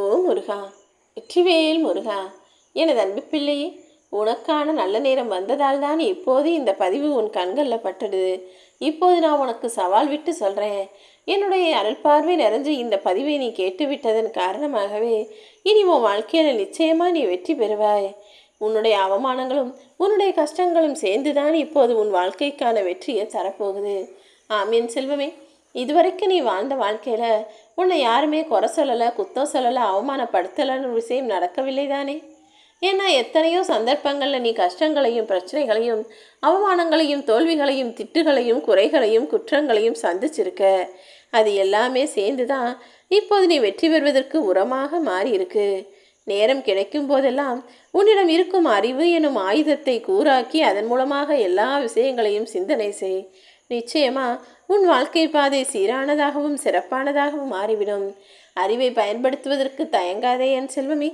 ஓ முருகா. வெற்றிவேல் முருகா. எனது அன்பு பிள்ளையே உனக்கான நல்ல நேரம் வந்ததால் தான் இப்போது இந்த பதிவு உன் கண்களில் பட்டுடுது இப்போது நான் உனக்கு சவால் விட்டு சொல்கிறேன் என்னுடைய அருள் பார்வை நிறைஞ்சு இந்த பதிவை நீ கேட்டு விட்டதன் காரணமாகவே இனி உன் வாழ்க்கையில் நிச்சயமாக நீ வெற்றி பெறுவாய். உன்னுடைய அவமானங்களும் உன்னுடைய கஷ்டங்களும் சேர்ந்துதான் இப்போது உன் வாழ்க்கைக்கான வெற்றியை தரப்போகுது. ஆம் என் செல்வமே. இதுவரைக்கும் நீ வாழ்ந்த வாழ்க்கையில் உன்னை யாருமே குறை சொல்லலை குத்தம் சொல்லலை அவமானப்படுத்தலைன்னு ஒரு விஷயம் நடக்கவில்லை தானே? ஏன்னா எத்தனையோ சந்தர்ப்பங்களில் நீ கஷ்டங்களையும் பிரச்சனைகளையும் அவமானங்களையும் தோல்விகளையும் திட்டுகளையும் குறைகளையும் குற்றங்களையும் சந்திச்சிருக்க. அது எல்லாமே சேர்ந்து தான் இப்போது நீ வெற்றி பெறுவதற்கு உரமாக மாறியிருக்கு. நேரம் கிடைக்கும் போதெல்லாம் உன்னிடம் இருக்கும் அறிவு எனும் ஆயுதத்தை கூறாக்கி அதன் மூலமாக எல்லா விஷயங்களையும் சிந்தனை செய். நிச்சயமா உன் வாழ்க்கை பாதை சீரானதாகவும் சிறப்பானதாகவும் மாறிவிடும். அறிவை பயன்படுத்துவதற்கு தயங்காதே என் செல்வமே.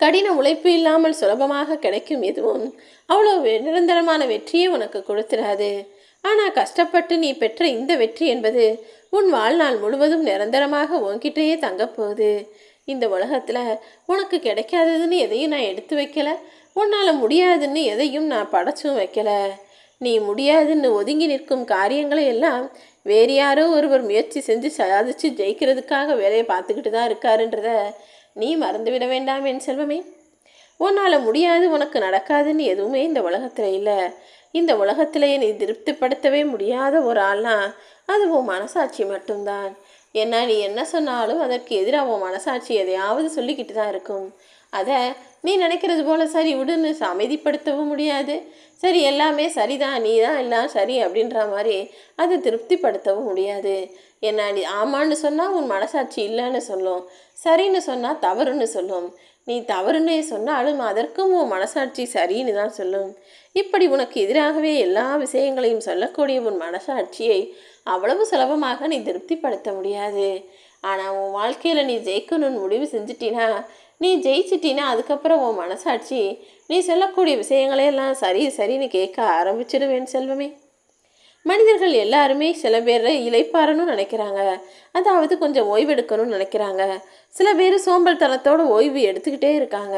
கடின உழைப்பு இல்லாமல் சுலபமாக கிடைக்கும் எதுவும் அவ்வளோ நிரந்தரமான வெற்றியை உனக்கு கொடுத்துடாது ஆனால் கஷ்டப்பட்டு நீ பெற்ற இந்த வெற்றி என்பது உன் வாழ்நாள் முழுவதும் நிரந்தரமாக உன்கிட்டயே தங்கப்போகுது இந்த உலகத்தில் உனக்கு கிடைக்காததுன்னு எதையும் நான் எடுத்து வைக்கலை உன்னால் முடியாதுன்னு எதையும் நான் படைச்சும் வைக்கல. நீ முடியாதுன்னு ஒதுங்கி நிற்கும் காரியங்களை எல்லாம் வேறு யாரோ ஒருவர் முயற்சி செஞ்சு சாதிச்சு ஜெயிக்கிறதுக்காக வேலையை பார்த்துக்கிட்டு தான் இருக்காருன்றத நீ மறந்துவிட வேண்டாம் என் செல்வமே. உன்னால் முடியாது உனக்கு நடக்காதுன்னு எதுவுமே இந்த உலகத்தில் இல்லை. இந்த உலகத்திலேயே நீ திருப்திப்படுத்தவே முடியாத ஒரு ஆள்னா அது உன் மனசாட்சி மட்டும்தான். ஏன்னா நீ என்ன சொன்னாலும் அதற்கு எதிராக உன் மனசாட்சி எதையாவது சொல்லிக்கிட்டு தான் இருக்கும். அதை நீ நினைக்கிறது போல் சரி விடுன்னு அமைதிப்படுத்தவும் முடியாது. சரி எல்லாமே சரிதான் நீ தான் எல்லாம் சரி அப்படின்ற மாதிரி அதை திருப்திப்படுத்தவும் முடியாது. என்ன நீ ஆமான்னு சொன்னால் உன் மனசாட்சி இல்லைன்னு சொல்லும். சரின்னு சொன்னால் தவறுன்னு சொல்லும். நீ தவறுன்னு சொன்னாலும் அதற்கும் உன் மனசாட்சி சரின்னு தான் சொல்லும். இப்படி உனக்கு எதிராகவே எல்லா விஷயங்களையும் சொல்லக்கூடிய உன் மனசாட்சியை அவ்வளவு சுலபமாக நீ திருப்திப்படுத்த முடியாது. ஆனால் உன் வாழ்க்கையில் நீ ஜெயிக்கணும்னு முடிவு செஞ்சிட்டினா நீ ஜெயிச்சிட்டினா அதுக்கப்புறம் உன் மனசாட்சி நீ சொல்லக்கூடிய விஷயங்களையெல்லாம் சரி சரின்னு கேட்க ஆரம்பிச்சிடுவேன் செல்வமே. மனிதர்கள் எல்லாருமே சில பேர் இளைப்பாறணும்னு நினைக்கிறாங்க. அதாவது கொஞ்சம் ஓய்வெடுக்கணும்னு நினைக்கிறாங்க. சில பேர் சோம்பல் தனத்தோடு ஓய்வு எடுத்துக்கிட்டே இருக்காங்க.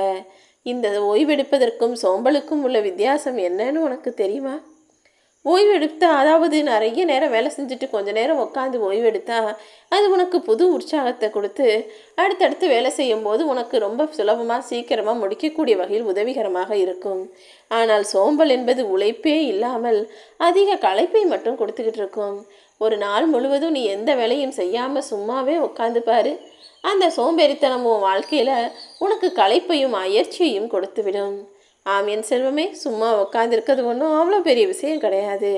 இந்த ஓய்வெடுப்பதற்கும் சோம்பலுக்கும் உள்ள வித்தியாசம் என்னன்னு உனக்கு தெரியுமா? ஓய்வெடுத்தா அதாவது நிறைய நேரம் வேலை செஞ்சுட்டு கொஞ்ச நேரம் உட்காந்து ஓய்வெடுத்தா அது உனக்கு புது உற்சாகத்தை கொடுத்து அடுத்தடுத்து வேலை செய்யும்போது உனக்கு ரொம்ப சுலபமாக சீக்கிரமாக முடிக்கக்கூடிய வகையில் உதவிகரமாக இருக்கும். ஆனால் சோம்பல் என்பது உழைப்பே இல்லாமல் அதிக களைப்பை மட்டும் கொடுத்துக்கிட்டு இருக்கும். ஒரு நாள் முழுவதும் நீ எந்த வேலையும் செய்யாமல் சும்மாவே உட்காந்து பாரு. அந்த சோம்பேறித்தனம் உன் வாழ்க்கையில் உனக்கு களைப்பையும் அயற்சியையும் கொடுத்துவிடும். ஆம் என் செல்வமே சும்மா உட்காந்துருக்கிறது ஒன்றும் அவ்வளோ பெரிய விஷயம் கிடையாது.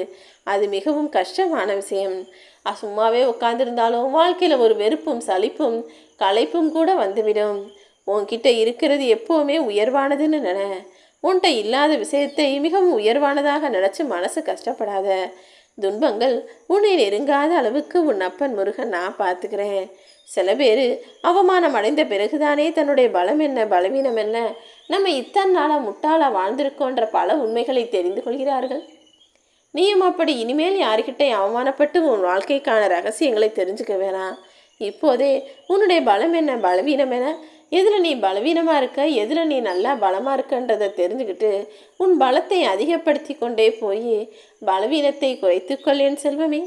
அது மிகவும் கஷ்டமான விஷயம். சும்மாவே உட்காந்துருந்தாலும் வாழ்க்கையில் ஒரு வெறுப்பும் சலிப்பும் களைப்பும் கூட வந்துவிடும். உன்கிட்ட இருக்கிறது எப்போவுமே உயர்வானதுன்னு நினை. உன்கிட்ட இல்லாத விஷயத்தை மிகவும் உயர்வானதாக நினச்சி மனசு கஷ்டப்படாத. துன்பங்கள் உன்னை நெருங்காத அளவுக்கு உன் அப்பன் முருகன் நான் பார்த்துக்கிறேன். சில பேர் அவமானம் அடைந்த பிறகுதானே தன்னுடைய பலம் என்ன பலவீனம் என்ன? நம்ம இத்தனை நாளாக முட்டாளாக வாழ்ந்திருக்கோன்ற பல உண்மைகளை தெரிந்து கொள்கிறார்கள். நீயும் அப்படி இனிமேல் யாருக்கிட்டே அவமானப்பட்டு உன் வாழ்க்கைக்கான ரகசியங்களை தெரிஞ்சுக்க வேணாம். இப்போதே உன்னுடைய பலம் என்ன பலவீனம் என்ன எதில் நீ பலவீனமாக இருக்க? எதில் நீ நல்லா பலமாக இருக்கன்றதை தெரிஞ்சுக்கிட்டு உன் பலத்தை அதிகப்படுத்தி கொண்டே போய் பலவீனத்தை குறைத்துக்கொள் என் செல்வமே.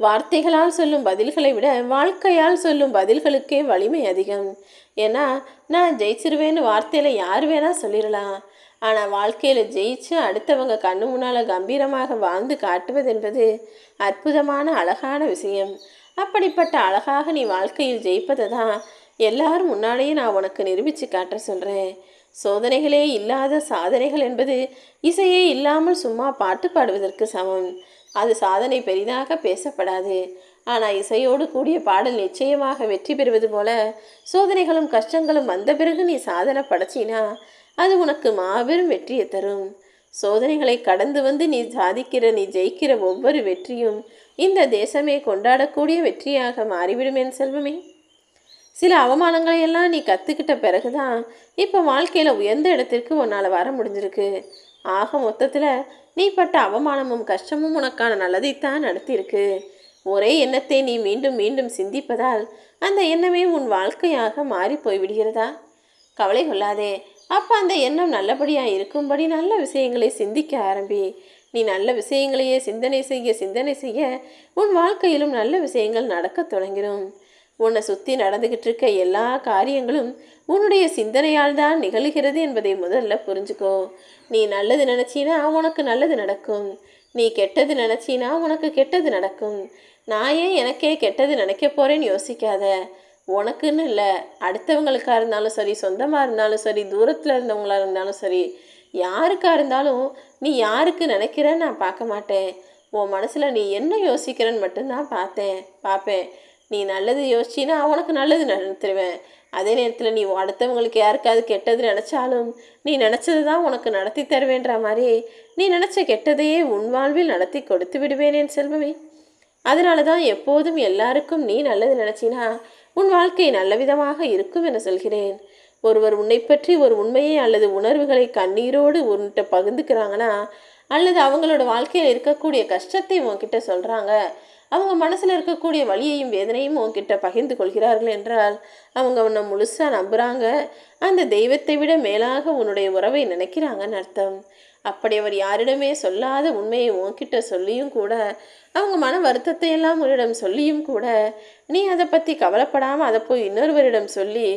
வார்த்தைகளால் சொல்லும் பதில்களை விட வாழ்க்கையால் சொல்லும் பதில்களுக்கே வலிமை அதிகம். ஏன்னா நான் ஜெயிச்சிருவேன்னு வார்த்தையில் யார் வேணால் சொல்லிடலாம் ஆனால் வாழ்க்கையில் ஜெயிச்சு அடுத்தவங்க கண்ணு முன்னால் கம்பீரமாக வாழ்ந்து காட்டுவது என்பது அற்புதமான அழகான விஷயம். அப்படிப்பட்ட அழகாக நீ வாழ்க்கையில் ஜெயிப்பதை தான் எல்லாரும் முன்னாலேயே நான் உனக்கு நிரூபித்து காட்ட சொல்கிறேன் சோதனைகளே இல்லாத சாதனைகள் என்பது இசையே இல்லாமல் சும்மா பாட்டு பாடுவதற்கு சமம். அது சாதனை பெரிதாக பேசப்படாது. ஆனால் இசையோடு கூடிய பாடல் நிச்சயமாக வெற்றி பெறுவது போல சோதனைகளும் கஷ்டங்களும் வந்த பிறகு நீ சாதனை படைச்சினா அது உனக்கு மாபெரும் வெற்றியை தரும். சோதனைகளை கடந்து வந்து நீ சாதிக்கிற நீ ஜெயிக்கிற ஒவ்வொரு வெற்றியும் இந்த தேசமே கொண்டாடக்கூடிய வெற்றியாக மாறிவிடும் என் செல்வமே. சில அவமானங்களையெல்லாம் நீ கற்றுக்கிட்ட பிறகுதான் இப்போ வாழ்க்கையில் உயர்ந்த இடத்திற்கு உன்னால் வர முடிஞ்சிருக்கு. ஆக மொத்தத்தில் நீ பட்ட அவமானமும் கஷ்டமும் உனக்கான நல்லதைத்தான் நடத்தியிருக்கு. ஒரே எண்ணத்தை நீ மீண்டும் மீண்டும் சிந்திப்பதால் அந்த எண்ணமே உன் வாழ்க்கையாக மாறி போய்விடுகிறதா கவலை கொள்ளாதே. அப்போ அந்த எண்ணம் நல்லபடியாக இருக்கும்படி நல்ல விஷயங்களை சிந்திக்க ஆரம்பி. நீ நல்ல விஷயங்களையே சிந்தனை செய்ய சிந்தனை செய்ய உன் வாழ்க்கையிலும் நல்ல விஷயங்கள் நடக்க தொடங்கிடும் உன்னை சுற்றி நடந்துக்கிட்டு இருக்க எல்லா காரியங்களும் உன்னுடைய சிந்தனையால் தான் நிகழ்கிறது என்பதை முதல்ல புரிஞ்சுக்கோ. நீ நல்லது நினச்சினா உனக்கு நல்லது நடக்கும். நீ கெட்டது நினச்சினா உனக்கு கெட்டது நடக்கும். நான் ஏன் எனக்கே கெட்டது நினைக்க போகிறேன்னு யோசிக்காத. உனக்குன்னு இல்லை அடுத்தவங்களுக்காக இருந்தாலும் சரி சொந்தமாக இருந்தாலும் சரி தூரத்தில் இருந்தவங்களா இருந்தாலும் சரி யாருக்காக இருந்தாலும் நீ யாருக்கு நினைக்கிறன்னு நான் பார்க்க மாட்டேன். உன் மனசில் நீ என்ன யோசிக்கிறன்னு மட்டும்தான் பார்த்தேன் பார்ப்பேன். நீ நல்லது யோசிச்சின்னா உனக்கு நல்லது நடத்துருவேன். அதே நேரத்தில் நீ அடுத்தவங்களுக்கு யாருக்காவது கெட்டது நினச்சாலும் நீ நினச்சது தான் உனக்கு நடத்தி தருவேன்ற மாதிரி நீ நினச்ச கெட்டதையே உன் வாழ்வில் நடத்தி கொடுத்து விடுவேன் என் செல்வமே. அதனால தான் எப்போதும் எல்லாருக்கும் நீ நல்லது நினச்சினா உன் வாழ்க்கை நல்ல விதமாக இருக்கும் என சொல்கிறேன். ஒருவர் உன்னை பற்றி ஒரு உண்மையை அல்லது உணர்வுகளை கண்ணீரோடு உன்கிட்ட பகிர்ந்துக்கிறாங்கன்னா அல்லது அவங்களோட வாழ்க்கையில் இருக்கக்கூடிய கஷ்டத்தை உன்கிட்ட சொல்கிறாங்க அவங்க மனசில் இருக்கக்கூடிய வலியையும் வேதனையும் உன்கிட்ட பகிர்ந்து கொள்கிறார்கள் என்றால் அவங்க உன்னை முழுசாக நம்புகிறாங்க அந்த தெய்வத்தை விட மேலாக உன்னுடைய உறவை நினைக்கிறாங்கன்னு அர்த்தம். அப்படி அவர் யாரிடமே சொல்லாத உண்மையை உன்கிட்ட சொல்லியும் கூட அவங்க மன வருத்தத்தை எல்லாம் உன்னிடம் சொல்லியும் கூட நீ அதை பற்றி கவலைப்படாமல் அதை போய் இன்னொருவரிடம் சொல்லி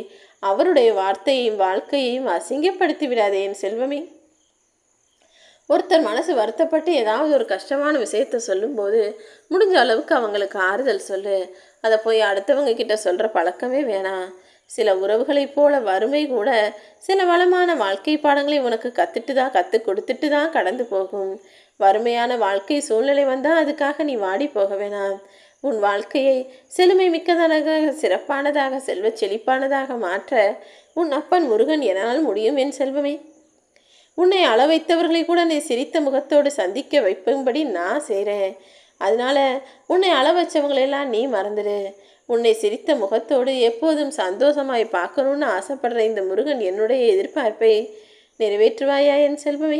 அவருடைய வார்த்தையையும் வாழ்க்கையையும் அசிங்கப்படுத்தி விடாதே என் செல்வமே. ஒருத்தர் மனசு வருத்தப்பட்டு ஏதாவது ஒரு கஷ்டமான விஷயத்த சொல்லும்போது முடிஞ்ச அளவுக்கு அவங்களுக்கு ஆறுதல் சொல்லு. அதை போய் அடுத்தவங்க கிட்ட சொல்கிற பழக்கமே வேணாம் சில உறவுகளைப் போல வறுமை கூட சில வளமான வாழ்க்கை பாடங்களை உனக்கு கற்றுட்டு தான் கற்றுக் கொடுத்துட்டு தான் கடந்து போகும். வறுமையான வாழ்க்கை சூழ்நிலை வந்தால் அதுக்காக நீ வாடி போக வேணாம். உன் வாழ்க்கையை செழுமை மிக்கதாக சிறப்பானதாக செல்வ செழிப்பானதாக மாற்ற உன் அப்பன் முருகன் என்னால் முடியும் என் செல்வமே. உன்னை அள வைத்தவர்களை கூட நீ சிரித்த முகத்தோடு சந்திக்க வைப்பும்படி நான் செய்கிறேன் அதனால உன்னை அள வச்சவங்களெல்லாம் நீ மறந்துடு உன்னை சிரித்த முகத்தோடு எப்போதும் சந்தோஷமாய் பார்க்கணும்னு ஆசைப்படுற இந்த முருகன் என்னுடைய எதிர்பார்ப்பை நிறைவேற்றுவாயா என் செல்வமே?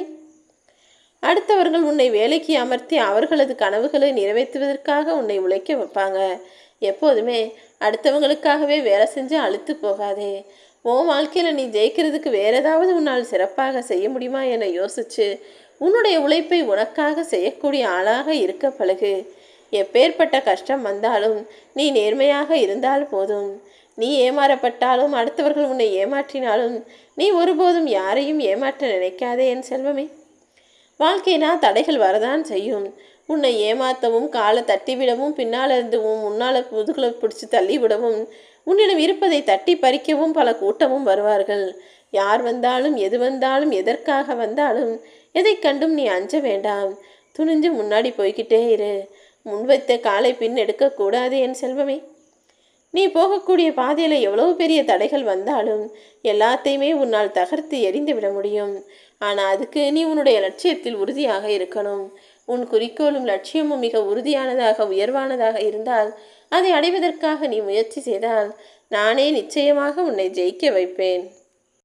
அடுத்தவர்கள் உன்னை வேலைக்கு அமர்த்தி அவர்களது கனவுகளை நிறைவேற்றுவதற்காக உன்னை உழைக்க வைப்பாங்க. எப்போதுமே அடுத்தவங்களுக்காகவே வேலை செஞ்சு அழுத்து போகாதே. உன் வாழ்க்கையில் நீ ஜெயிக்கிறதுக்கு வேற ஏதாவது உன்னால் சிறப்பாக செய்ய முடியுமா என யோசிச்சு உன்னுடைய உழைப்பை உனக்காக செய்யக்கூடிய ஆளாக இருக்க பழகு. எப்பேற்பட்ட கஷ்டம் வந்தாலும் நீ நேர்மையாக இருந்தால் போதும். நீ ஏமாறப்பட்டாலும் அடுத்தவர்கள் உன்னை ஏமாற்றினாலும் நீ ஒருபோதும் யாரையும் ஏமாற்ற நினைக்காதே என் செல்வமே. வாழ்க்கைனா தடைகள் வரதான் செய்யும். உன்னை ஏமாற்றவும் காலை தட்டிவிடவும் பின்னால் இருந்து உன் முன்னால் முதுகுல பிடிச்சி தள்ளிவிடவும் உன்னிடம் இருப்பதை தட்டி பறிக்கவும் பல கூட்டமும் வருவார்கள். யார் வந்தாலும் எது வந்தாலும் எதற்காக வந்தாலும் எதை கண்டும் நீ அஞ்ச வேண்டாம். துணிஞ்சு முன்னாடி போய்கிட்டே இரு. முன்வைத்த காலை பின் எடுக்கக்கூடாது என் செல்வமே. நீ போகக்கூடிய பாதையில் எவ்வளவு பெரிய தடைகள் வந்தாலும் எல்லாத்தையுமே உன்னால் தகர்த்து எரிந்து விட முடியும். ஆனால் அதுக்கு நீ உன்னுடைய லட்சியத்தில் உறுதியாக இருக்கணும். உன் குறிக்கோளும் லட்சியமும் மிக உறுதியானதாக உயர்வானதாக இருந்தால் அதை அடைவதற்காக நீ முயற்சி செய்தால் நானே நிச்சயமாக உன்னை ஜெயிக்க வைப்பேன்.